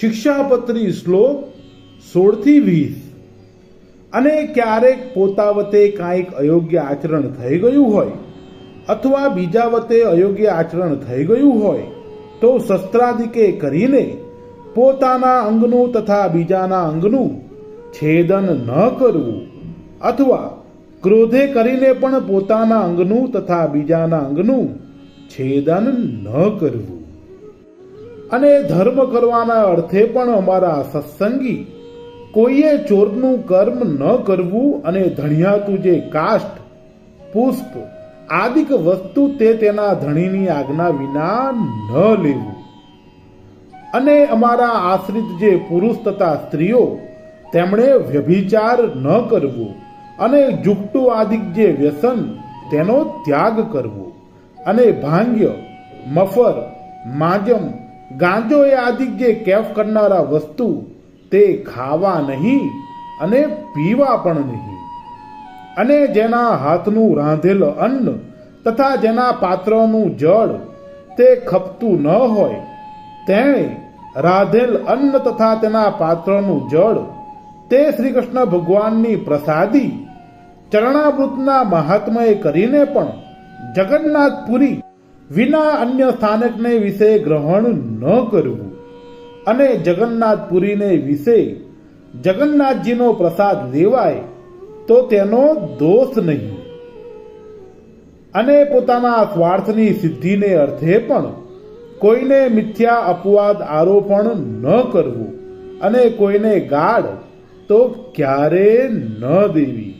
શિક્ષાપત્રી શ્લોક સોળથી વીસ. અને ક્યારેક પોતા વતે કાંઈક અયોગ્ય આચરણ થઈ ગયું હોય, અથવા બીજા વતે અયોગ્ય આચરણ થઈ ગયું હોય, તો શસ્ત્રાદિકે કરીને પોતાના અંગનું તથા બીજાના અંગનું છેદન ન કરવું, અથવા ક્રોધે કરીને પણ પોતાના અંગનું તથા બીજાના અંગનું છેદન ન કરવું. અને ધર્મ કરવાના અર્થે પણ અમારા સત્સંગી કોઈએ ચોરનું કર્મ ન કરવું અને ધણિયાતું જે કાષ્ટ, પુષ્પ, આદિક વસ્તુ તે તેના ધણીની આજ્ઞા વિના ન લેવું. અને અમારા આશ્રિત જે પુરુષ તથા સ્ત્રીઓ તેમણે વ્યભિચાર ન કરવો અને જુગટુ આદિક જે વ્યસન તેનો ત્યાગ કરવો અને ભાંગ્ય, મફર, માજમ ગાંજો એ આદિક જે કેફ કરનારા વસ્તુ તે ખાવા નહીં અને પીવા પણ નહીં. અને જેના હાથનું રાંધેલ અન્ન તથા જેના પાત્રનું જળ તે ખપતું ન હોય, તેણે રાધેલ અન્ન તથા તેના પાત્રનું જળ તે શ્રી કૃષ્ણ ભગવાનની પ્રસાદી ચરણામૃતના મહાત્મય કરીને પણ જગન્નાથપુરી વિના અન્ય સ્થાનકને વિશે ગ્રહણ ન કરવું. અને જગન્નાથપુરીને વિશે જગન્નાથજીનો પ્રસાદ લેવાય તો તેનો દોષ નહીં. અને પોતાના સ્વાર્થની સિદ્ધિને અર્થે પણ કોઈને મિથ્યા અપવાદ આરોપણ ન કરવું અને કોઈને ગાળ તો ક્યારે ન દેવી.